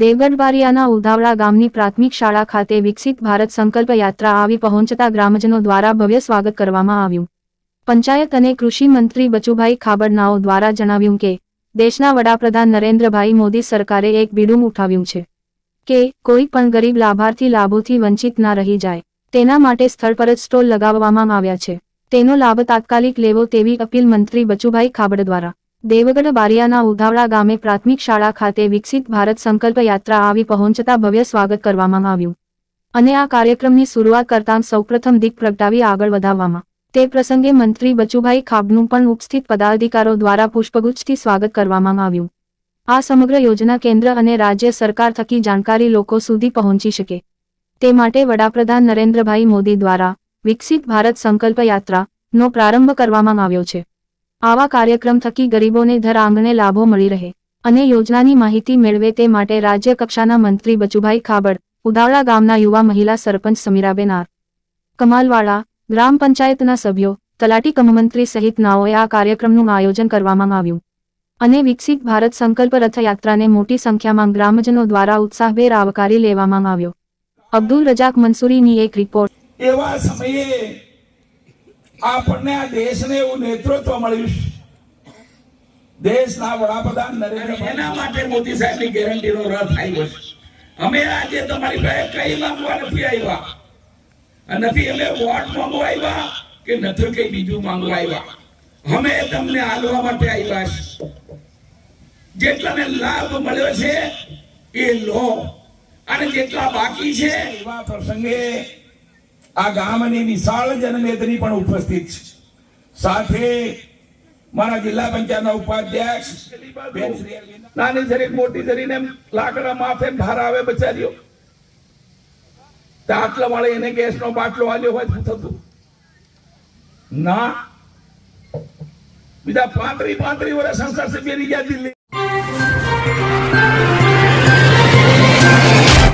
દેવગઢ બારિયાના ઉધાવળા ગામની પ્રાથમિક શાળા ખાતે વિકસિત ભારત સંકલ્પ યાત્રા આવી પહોંચતા ગ્રામજનો દ્વારા ભવ્ય સ્વાગત કરવામાં આવ્યું. પંચાયત અને કૃષિ મંત્રી બચુભાઈ ખાબડનાઓ દ્વારા જણાવ્યું કે, દેશના વડાપ્રધાન નરેન્દ્રભાઈ મોદી સરકારે એક બીડું ઉઠાવ્યું છે કે, કોઈ પણ ગરીબ લાભાર્થી લાભોથી વંચિત ના રહી જાય, તેના માટે સ્થળ પર જ સ્ટોલ લગાવવામાં આવ્યા છે. તેનો લાભ તાત્કાલિક લેવો તેવી અપીલ મંત્રી બચુભાઈ ખાબડ દ્વારા દેવગઢ બારિયાના ઉધાવળા ગામે પ્રાથમિક શાળા ખાતે વિકસિત ભારત સંકલ્પ યાત્રા આવી પહોંચતા ભવ્ય સ્વાગત કરવામાં આવ્યું. અને આ કાર્યક્રમની શરૂઆત કરતાં સૌપ્રથમ દીપ પ્રગટાવી આગળ વધાવવામાં. તે પ્રસંગે મંત્રી બચુભાઈ ખાબનું પણ ઉપસ્થિત પદાધિકારો દ્વારા પુષ્પગુચ્છથી સ્વાગત કરવામાં આવ્યું. આ સમગ્ર યોજના કેન્દ્ર અને રાજ્ય સરકાર થકી જાણકારી લોકો સુધી પહોંચી શકે. તે માટે વડાપ્રધાન નરેન્દ્રભાઈ મોદી દ્વારા વિકસિત ભારત સંકલ્પ યાત્રાનો પ્રારંભ કરવામાં આવ્યો છે. આવા કાર્યક્રમ થકી ગરીબોને ઘર આંગણે લાભો મળી રહે અને યોજનાની માહિતી મેળવે તે માટે રાજ્ય કક્ષાના મંત્રી બચુભાઈ ખાબડ, ઉદાવળા ગામના યુવા મહિલા સરપંચ સમીરાબેન આર કમાલવાળા, ગ્રામ પંચાયતના સભ્યો, તલાટી કમમંત્રી સહિત નાઓએ આ કાર્યક્રમનું આયોજન કરવામાં આવ્યું અને વિકસિત ભારત સંકલ્પ રથયાત્રાને મોટી સંખ્યામાં ગ્રામજનો દ્વારા ઉત્સાહભેર આવકારી લેવામાં આવ્યો. અબ્દુલ રજાક મંસૂરીની એક રિપોર્ટ. એવા સમયે આપણને આ દેશને એવું નેતૃત્વ મળ્યું દેશના વડાપ્રધાન નરેન્દ્ર એના માટે મોદી સાહેબની ગેરંટીનો રથ આવ્યો છે. અમે આજે તમારી પાસે કઈ માંગવા નથી આવ્યા. નથી અમે વોટ માંગવા આવ્યા કે નથી કઈ બીજું માંગવા આવ્યા. અમે તમને હાલવા માટે આવ્યા છે. જેટલાને લાભ મળ્યો છે એ લો. અને જેટલા બાકી છે એવા પ્રસંગે આ ગામની વિશાળ જનમેદની પણ ઉપસ્થિત છે. સાથે મારા જિલ્લા પંચાયતના ઉપાધ્યક્ષ. નાની જરીક મોટી જરીને લાકડા માથે ભાર આવે બચારીઓ આટલા વાળે એને ગેસનો બાટલો આલ્યો હોય શું થતું? ના. બીજા પાંત્રી પાંત્રી વર્ષ સંસદ સભ્ય ગયા દિલ્હી